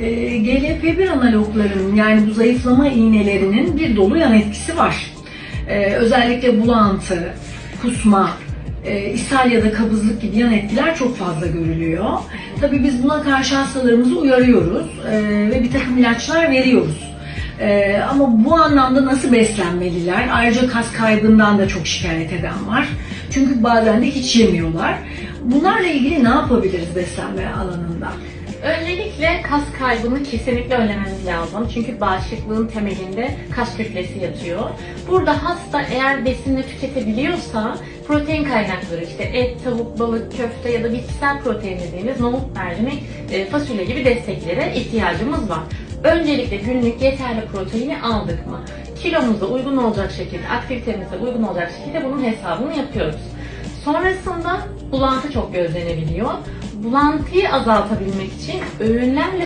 e, GLP-1 analoglarının yani bu zayıflama iğnelerinin bir dolu yan etkisi var. E, özellikle bulantı, kusma, e, ishal ya da kabızlık gibi yan etkiler çok fazla görülüyor. Tabii biz buna karşı hastalarımızı uyarıyoruz e, ve bir takım ilaçlar veriyoruz. E, ama bu anlamda nasıl beslenmeliler? Ayrıca kas kaybından da çok şikayet eden var. Çünkü bazen de hiç yemiyorlar. Bunlarla ilgili ne yapabiliriz beslenme alanında? Öncelikle kas kaybını kesinlikle önlememiz lazım. Çünkü bağışıklığın temelinde kas kütlesi yatıyor. Burada hasta eğer besinle tüketebiliyorsa protein kaynakları işte et, tavuk, balık, köfte ya da bitkisel protein dediğimiz nohut, mercimek, e, fasulye gibi desteklere ihtiyacımız var. Öncelikle günlük yeterli proteini aldık mı? Kilomuza uygun olacak şekilde, aktivitemize uygun olacak şekilde bunun hesabını yapıyoruz. Sonrasında bulantı çok gözlenebiliyor. Bulantıyı azaltabilmek için öğünlerle